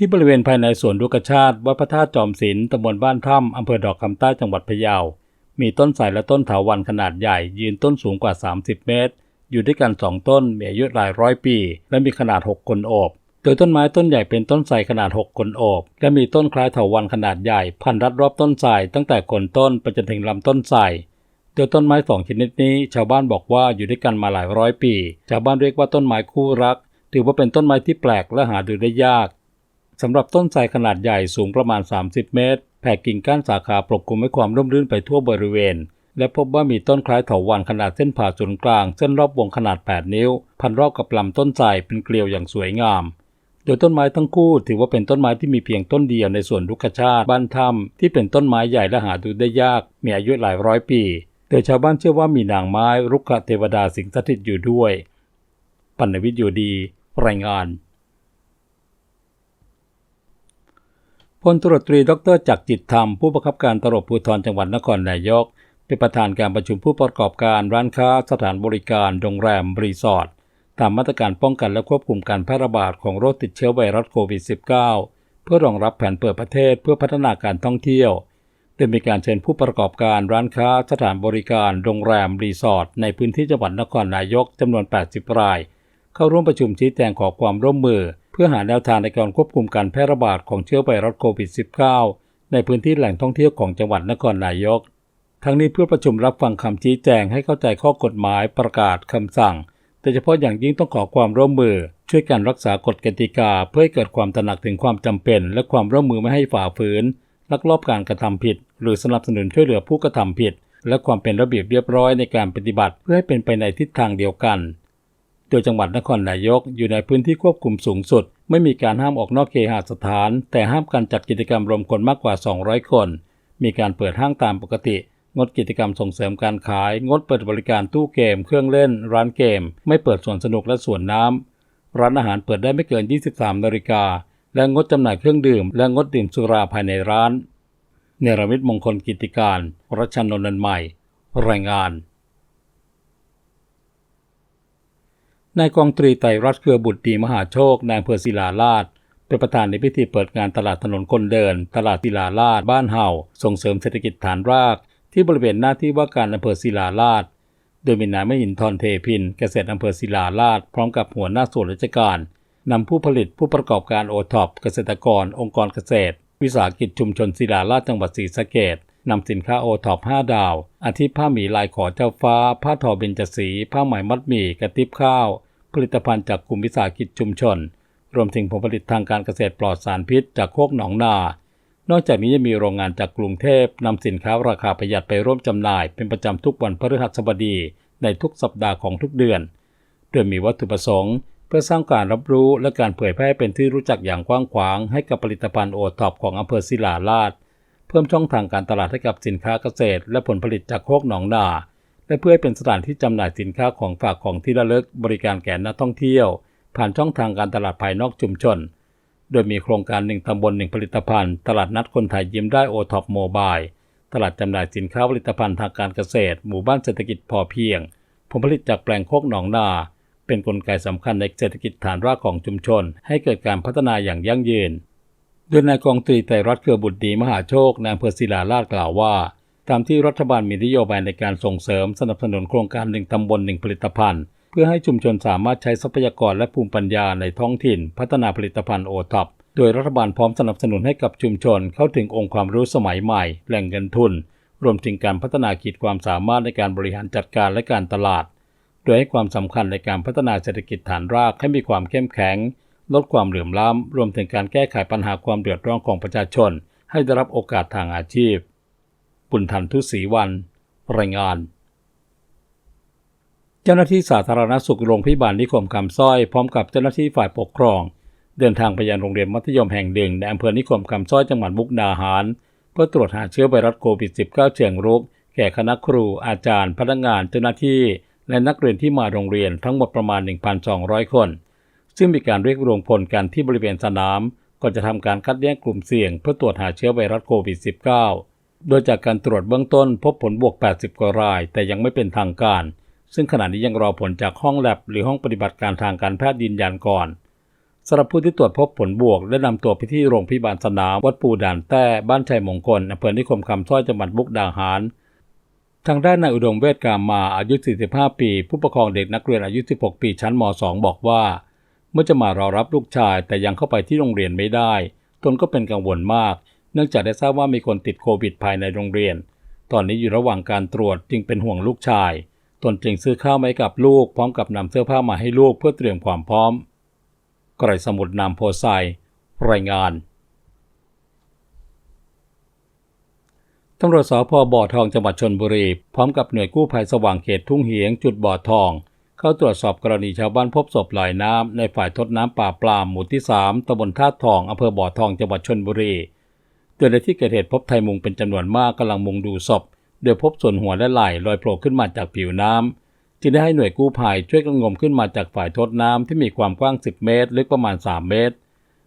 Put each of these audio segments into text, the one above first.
ที่บริเวณภายในสวนดุกชาติวัดพระธาตุจอมศิลป์ตำบลบ้านถ้ำอำเภอดอกคำใต้จังหวัดพะเยา มีต้นไทรและต้นถาวัลย์ขนาดใหญ่ ยืนต้นสูงกว่า 30 เมตร อยู่ด้วยกันสองต้นมีอายุหลายร้อยปี และมีขนาด 6 คนโอบ โดยต้นไม้ต้นใหญ่เป็นต้นไทรขนาด 6 คนโอบ และมีต้นคล้ายเถาวัลย์ขนาดใหญ่พันรัดรอบต้นไทรตั้งแต่โคนต้นไปจนถึงลำต้นไทรโดยต้นไม้สองชนิดนี้ ชาวบ้านบอกว่าอยู่ด้วยกันมาหลายร้อยปี ชาวบ้านเรียกว่าต้นไม้คู่รัก ถือว่าเป็นต้นไม้ที่แปลกและหาดูได้ยาก สำหรับต้นไทรขนาดใหญ่สูงประมาณ 30 เมตร แผ่กิ่งก้านสาขาปกคลุมให้ความร่มรื่นไปทั่วบริเวณ และพบว่ามีต้นคล้ายเถาวัลย์ขนาดเส้นผ่าศูนย์กลาง เส้นรอบวงขนาด 8 นิ้ว พันรอบกับลำต้นไทรเป็นเกลียวอย่างสวยงาม โดยต้นไม้ทั้งคู่ถือว่าเป็นต้นไม้ที่มีเพียงต้นเดียวในส่วนลุกชาติบ้านถ้ำที่เป็นต้นไม้ใหญ่และหาดูได้ยาก มีอายุหลายร้อยปีโดยชาวบ้านเชื่อว่ามีนางไม้รุกขเทวดาสิงสถิตอยู่ด้วย ปัณวิทย์อยู่ดี รายงาน พลตรวจตรีดรจักรจิตธรรม ผู้บังคับการตำรวจภูธรจังหวัดนครนายก เป็นประธานการประชุมผู้ประกอบการร้านค้าสถานบริการโรงแรมรีสอร์ทตามมาตรการป้องกันและควบคุมการแพร่ระบาดของโรคติดเชื้อไวรัสโควิด -19 เพื่อรองรับแผนเปิดประเทศเพื่อพัฒนาการท่องเที่ยวโดยมีการเชิญผู้ประกอบการร้านค้าสถานบริการโรงแรมรีสอร์ทในพื้นที่จังหวัดนครนายกจำนวน 80 ราย เข้าร่วมประชุมชี้แจงขอความร่วมมือ พื่อหาแนวทางในการควบคุมการแพร่ระบาดของเชื้อไวรัสโควิด -19 ในพื้นที่แหล่งท่องเที่ยวของจังหวัดนครนายก ทั้งนี้เพื่อประชุมรับฟังคำชี้แจงให้เข้าใจข้อกฎหมายประกาศคำสั่งแต่เฉพาะอย่างยิ่งต้องขอความร่วมมือ ช่วยกันรักษากฎกติกา เพื่อให้เกิดความตระหนักถึงความจำเป็น และความร่วมมือไม่ให้ฝ่าฝืนลักลอบการกระทำผิด หรือสนับสนุนช่วยเหลือผู้กระทำผิด และความเป็นระเบียบเรียบร้อยในการปฏิบัติเพื่อให้เป็นไปในทิศทางเดียวกัน โดยจังหวัดนครนายกอยู่ในพื้นที่ควบคุมสูงสุด ไม่มีการห้ามออกนอกเคหสถาน แต่ห้ามการจัดกิจกรรมรวมคนมากกว่า 200 คน มีการเปิดห้างตามปกติ งดกิจกรรมส่งเสริมการขาย งดเปิดบริการตู้เกม เครื่องเล่น ร้านเกม ไม่เปิดสวนสนุกและสวนน้ำร้านอาหารเปิดได้ไม่เกิน 23 นาฬิกา และงดจำหน่ายเครื่องดื่ม และงดดื่มสุราภายในร้าน เนรมิตมงคลกิติการรัชนนท์ใหม่ รายงาน นายกองตรีไตรรัตน์เครือบุตรดีมหาโชคนายอำเภอศิลาลาดเป็นประธานในพิธีเปิดงานตลาดถนนคนเดิน ตลาดศิลาลาดบ้านเห่า ส่งเสริมเศรษฐกิจฐานราก ที่บริเวณหน้าที่ว่าการอำเภอศิลาลาดโดยมีนายมหินทรเทพิน เกษตรอำเภอศิลาลาดพร้อมกับหัวหน้าส่วนราชการนำผู้ผลิตผู้ประกอบการโอท็อปเกษตรกร องค์กรเกษตร วิสาหกิจชุมชนศิลาลาดจังหวัดศรีสะเกดนำสินค้าโอท็อป5ดาว อาทิผ้าหมีลายขอเจ้าฟ้า ผ้าทอเบญจสี ผ้าไหมมัดหมี่กระติบข้าว ผลิตภัณฑ์จากกลุ่มวิสาหกิจชุมชน รวมถึงผลผลิตทางการเกษตรปลอดสารพิษจากโคกหนองนา นอกจากนี้ยังมีโรงงานจากกรุงเทพนำสินค้าราคาประหยัดไปร่วมจำหน่าย เป็นประจำทุกวันพฤหัสบดีในทุกสัปดาห์ของทุกเดือน โดยมีวัตถุประสงค์ เพื่อสร้างการรับรู้และการเผยแพร่เป็นที่รู้จักอย่างกว้างขวางให้กับผลิตภัณฑ์โอท็อปของอำเภอศิลาลาดเพิ่มช่องทางการตลาดให้กับสินค้าเกษตร และผลผลิตจากโคกหนองนา และเพื่อให้เป็นสถานที่จำหน่ายสินค้าของฝากของที่ระลึกบริการแก่นักท่องเที่ยว ผ่านช่องทางการตลาดภายนอกชุมชน โดยมีโครงการหนึ่งตำบลหนึ่งผลิตภัณฑ์ ตลาดนัดคนไทยยิ้มได้โอท็อปโมบายตลาดจำหน่ายสินค้าผลิตภัณฑ์ทางการเกษตร หมู่บ้านเศรษฐกิจพอเพียง ผลผลิตจากแปลงโคกหนองนา เป็นนกลไกสำคัญในเศรษฐกิจฐานรากของชุมชน ให้เกิดการพัฒนาอย่างยั่งยืน โดยนายกองตรีไตรรัตน์เครือบุตรดีมหาโชคนายอำเภอศิลาลาดกล่าวว่า ตามที่รัฐบาลมีนโยบายในการส่งเสริมสนับสนุนโครงการหนึ่งตำบลหนึ่งผลิตภัณฑ์ เพื่อให้ชุมชนสามารถใช้ทรัพยากรและภูมิปัญญาในท้องถิ่น พัฒนาผลิตภัณฑ์โอท็อปโดยรัฐบาลพร้อมสนับสนุนให้กับชุมชนเข้าถึงองค์ความรู้สมัยใหม่ แหล่งเงินทุน รวมถึงการพัฒนาขีดความสามารถในการบริหารจัดการและการตลาด โดยให้ความสำคัญในการพัฒนาเศรษฐกิจฐานรากให้มีความเข้มแข็ง ลดความเหลื่อมล้ำรวมถึงการแก้ไขปัญหาความเดือดร้อนของประชาชน ให้ได้รับโอกาสทางอาชีพ ปุณทันทุศรีวัน รายงาน เจ้าหน้าที่สาธารณสุขโรงพยาบาลนิคมคำสร้อย พร้อมกับเจ้าหน้าที่ฝ่ายปกครอง เดินทางไปยังโรงเรียนมัธยมแห่งหนึ่งในอำเภอนิคมคำสร้อยจังหวัดมุกดาหาร เพื่อตรวจหาเชื้อไวรัสโควิด -19 เชิงรุก แก่คณะครู อาจารย์ พนักงานเจ้าหน้าที่และนักเรียนที่มาโรงเรียนทั้งหมดประมาณ 1,200 คน ซึ่งมีการเรียกรวมพลกันที่บริเวณสนามก่อนจะทำการคัดแยกกลุ่มเสี่ยงเพื่อตรวจหาเชื้อไวรัสโควิด -19 โดยจากการตรวจเบื้องต้นพบผลบวก 80 กว่าราย แต่ยังไม่เป็นทางการ ซึ่งขณะนี้ยังรอผลจากห้องแลบหรือห้องปฏิบัติการทางการแพทย์ยืนยันก่อนสำหรับผู้ที่ตรวจพบผลบวก ได้นำตัวไปที่โรงพยาบาลสนาม วัดปูด่านแต้บ้านชัยมงคลอำเภอนิคมคำสร้อยจังหวัดมุกดาหาร ทางด้านนายอุดมเวทกามาอายุ 45 ปี ผู้ปกครองเด็กนักเรียนอายุ 16 ปีชั้นม .2 บอกว่า เมื่อจะมารอรับลูกชายแต่ยังเข้าไปที่โรงเรียนไม่ได้ ตนก็เป็นกังวลมาก เนื่องจากได้ทราบว่ามีคนติดโควิดภายในโรงเรียน ตอนนี้อยู่ระหว่างการตรวจจึงเป็นห่วงลูกชาย ตนจึงซื้อข้าวมาให้กับลูกพร้อมกับนำเสื้อผ้ามาให้ลูกเพื่อเตรียมความพร้อมกรสมุดนามโพไซรายงานตำรวจสพบ่อทองจังหวัดชนบุรี พร้อมกับหน่วยกู้ภัยสว่างเขตทุ่งเหียงจุดบ่อทอง เข้าตรวจสอบกรณีชาวบ้านพบศพลอยน้ำในฝ่ายทดน้ำป่าปลามหมู่ที่ 3ตำบลท่าทองอำเภอบ่อทองจังหวัดชนบุรี โดยในที่เกิดเหตุพบไทยมุงเป็นจำนวนมากกำลังมุงดูศพ โดยพบส่วนหัวและไหล่ลอยโผล่ขึ้นมาจากผิวน้ำจึงได้ให้หน่วยกู้ภัยช่วยกันงมขึ้นมาจากฝ่ายทดน้ำที่มีความกว้าง 10 เมตร ลึกประมาณ 3 เมตร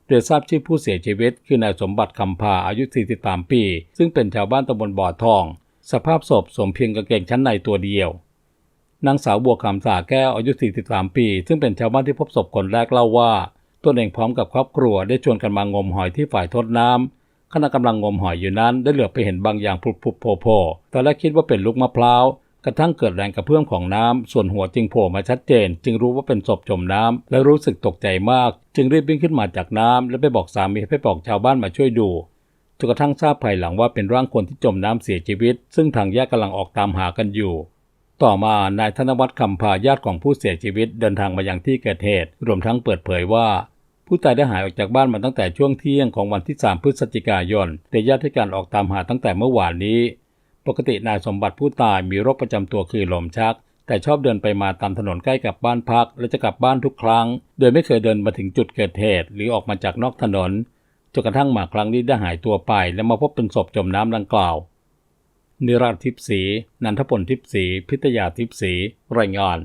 โดยทราบชื่อผู้เสียชีวิต คือนายสมบัติคำพาอายุ 43 ปี ซึ่งเป็นชาวบ้านตำบลบ่อทอง สภาพศพสวมเพียงกางเกงชั้นในตัวเดียวนางสาวบัวคำสาแก้วอายุ 43 ปี ซึ่งเป็นชาวบ้านที่พบศพคนแรกเล่าว่าตนเองพร้อมกับครอบครัวได้ชวนกันมางมหอยที่ฝ่ายทดน้ำ ขณะกำลังงมหอยอยู่นั้นได้เหลือบไปเห็นบางอย่างผุบผุโผล่โผล่ตอนแรกคิดว่าเป็นลูกมะพร้าวกระทั่งเกิดแรงกระเพื่อมของน้ำส่วนหัวจึงโผล่มาชัดเจน จึงรู้ว่าเป็นศพจมน้ำและรู้สึกตกใจมาก จึงรีบวิ่งขึ้นมาจากน้ำและไปบอกสามีให้ไปบอกชาวบ้านมาช่วยดูจนกระทั่งทราบภายหลังว่าเป็นร่างคนที่จมน้ำเสียชีวิต ซึ่งทางญาติกำลังออกตามหากันอยู่ ต่อมานายธนวัฒน์คำพาญาติของผู้เสียชีวิตเดินทางมายังที่เกิดเหตุ รวมทั้งเปิดเผยว่า ผู้ตายได้หายออกจากบ้านมาตั้งแต่ช่วงเที่ยงของวันที่ 3 พฤศจิกายน แต่ญาติการออกตามหาตั้งแต่เมื่อวานนี้ ปกตินายสมบัติผู้ตายมีโรคประจำตัวคือลมชัก แต่ชอบเดินไปมาตามถนนใกล้กับบ้านพัก และจะกลับบ้านทุกครั้ง โดยไม่เคยเดินมาถึงจุดเกิดเหตุ หรือออกมาจากนอกถนนจนกระทั่งมาครั้งนี้ได้หายตัวไป และมาพบเป็นศพจมน้ำดังกล่าวนิราทิพสี นันทพลทิพสี พิทยาทิพสี รายงาน